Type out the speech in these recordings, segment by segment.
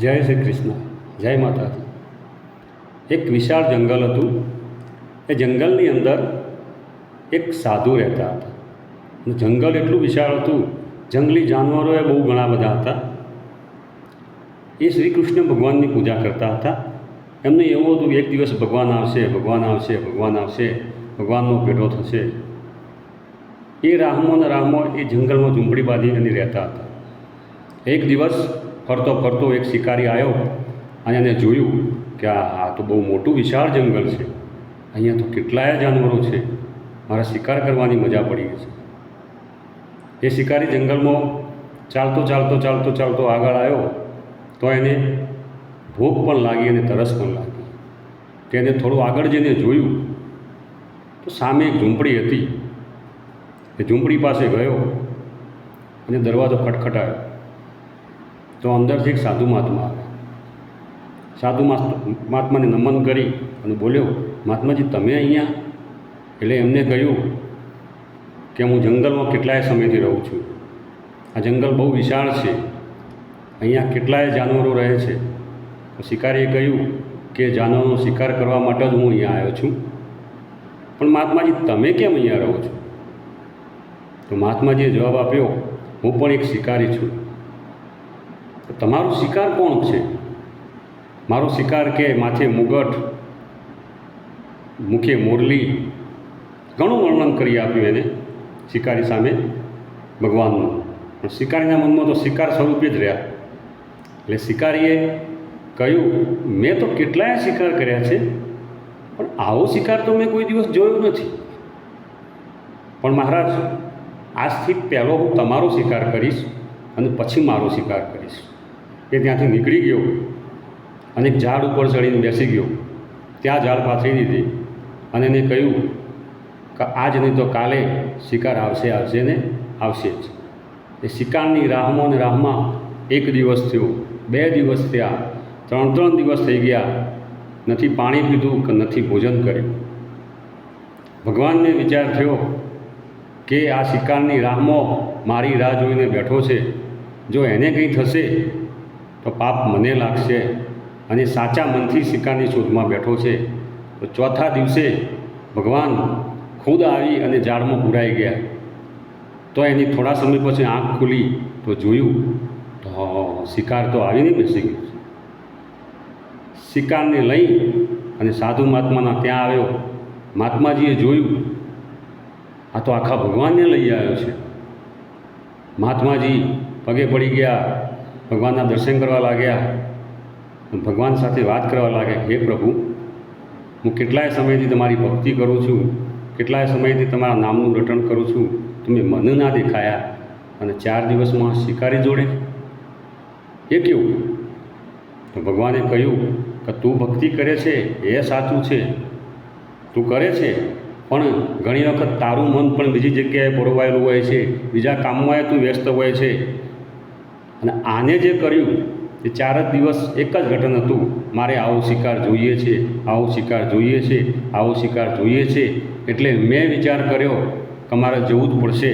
જય શ્રી કૃષ્ણ. જય માતાજી. એક વિશાળ જંગલ હતું. એ જંગલની અંદર એક સાધુ રહેતા હતા. જંગલ એટલું વિશાળ હતું, જંગલી જાનવરો એ બહુ ઘણા બધા હતા. એ શ્રી કૃષ્ણ ભગવાનની પૂજા કરતા હતા. એમને એવું હતું કે એક દિવસ ભગવાન આવશે ભગવાન આવશે ભગવાન આવશે, ભગવાનનો ભેટો થશે. એ રાહમો અને રાહમો એ જંગલમાં ઝૂંપડી બાંધી અને રહેતા હતા. એક દિવસ ફરતો ફરતો એક શિકારી આવ્યો અને એને જોયું કે આ તો બહુ મોટું વિશાળ જંગલ છે. અહીંયા તો કેટલાય જાનવરો છે. મારા શિકાર કરવાની મજા પડી ગઈ છે. એ શિકારી જંગલમાં ચાલતો ચાલતો ચાલતો ચાલતો આગળ આવ્યો તો એને ભૂખ પણ લાગી અને તરસ પણ લાગી. તેને થોડું આગળ જઈને જોયું તો સામે એક ઝૂંપડી હતી. એ ઝૂંપડી પાસે ગયો અને દરવાજો ખટખટાયો. તો અંદરથી એક સાધુ મહાત્મા આવે સાધુ મહાત્માને નમન કરી અને બોલ્યો, મહાત્માજી, તમે અહીંયા? એટલે એમને કહ્યું કે, હું જંગલમાં કેટલાય સમયથી રહું છું. આ જંગલ બહુ વિશાળ છે. અહીંયા કેટલાય જાનવરો રહે છે. શિકારીએ કહ્યું કે, જાનવરનો શિકાર કરવા માટે જ હું અહીંયા આવ્યો છું. પણ મહાત્માજી, તમે કેમ અહીંયા રહો છો? તો મહાત્માજીએ જવાબ આપ્યો, હું પણ એક શિકારી છું. તમારો શિકાર કોણ છે? મારો શિકાર કે માથે મુગટ, મુખે મોરલી? ઘણું વર્ણન કરી આપ્યું એને શિકારી સામે ભગવાનનું. પણ શિકારીના મનમાં તો શિકાર સ્વરૂપે જ રહ્યા. એટલે શિકારીએ કહ્યું, મેં તો કેટલાય શિકાર કર્યા છે, પણ આવો શિકાર તો મેં કોઈ દિવસ જોયો નથી. પણ મહારાજ, આજથી પહેલો હું તમારો શિકાર કરીશ અને પછી મારો શિકાર કરીશ. એ ત્યાંથી નીકળી ગયો અને એક ઝાડ ઉપર ચડીને બેસી ગયો. ત્યાં ઝાડ પાથરી દીધી અને એને કહ્યું કે આજ નહીં તો કાલે શિકાર આવશે આવશે ને આવશે જ. એ શિકારની રાહમાં ને રાહમાં એક દિવસ થયો, બે દિવસ થયા, ત્રણ ત્રણ દિવસ થઈ ગયા, નથી પાણી પીધું કે નથી ભોજન કર્યું. ભગવાનને વિચાર થયો કે આ શિકારની રાહમાં મારી રાહ જોઈને બેઠો છે. જો એને કંઈ થશે તો પાપ મને લાગશે અને સાચા મનથી શિકારની શોધમાં બેઠો છે. તો ચોથા દિવસે ભગવાન ખુદ આવી અને ઝાડમાં પુરાઈ ગયા. તો એની થોડા સમય પછી આંખ ખુલી તો જોયું તો શિકાર તો આવીને બેસી ગયો શિકારને લઈ અને સાધુ મહાત્માના ત્યાં આવ્યો. મહાત્માજીએ જોયું, આ તો આખા ભગવાનને લઈ આવ્યો છે. મહાત્માજી પગે પડી ગયા. ભગવાનના દર્શન કરવા લાગ્યા, ભગવાન સાથે વાત કરવા લાગ્યા, હે પ્રભુ, હું કેટલાય સમયથી તમારી ભક્તિ કરું છું, કેટલાય સમયથી તમારા નામનું રટણ કરું છું, તમે મને ના દેખાયા અને ચાર દિવસમાં શિકારી જોડે? એ કેવું? તો ભગવાને કહ્યું કે, તું ભક્તિ કરે છે, એ સાચું છે, તું કરે છે, પણ ઘણી વખત તારું મન પણ બીજી જગ્યાએ પરોવાયેલું હોય છે, બીજા કામમાં તું વ્યસ્ત હોય છે. અને આને જે કર્યું, એ ચાર જ દિવસ એક જ ઘટન હતું. મારે આવો શિકાર જોઈએ છે, આવો શિકાર જોઈએ છે, આવો શિકાર જોઈએ છે. એટલે મેં વિચાર કર્યો કે મારે જવું જ પડશે.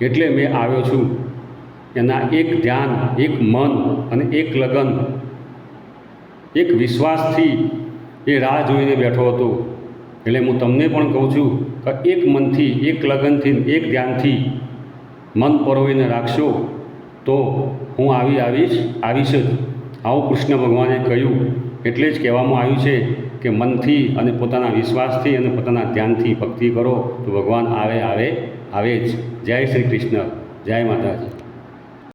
એટલે મેં આવ્યો છું. એના એક ધ્યાન, એક મન અને એક લગન, એક વિશ્વાસથી એ રાહ જોઈને બેઠો હતો. એટલે હું તમને પણ કહું છું કે એક મનથી, એક લગનથી, એક ધ્યાનથી મન પરોવીને રાખશો. તો હું આવી આવીશ આવીશ જ. આવું કૃષ્ણ ભગવાને કહ્યું. એટલે જ કહેવામાં આવ્યું છે કે મનથી અને પોતાના વિશ્વાસથી અને પોતાના ધ્યાનથી ભક્તિ કરો તો ભગવાન આવે આવે આવે જ. જય શ્રી કૃષ્ણ. જય માતાજી.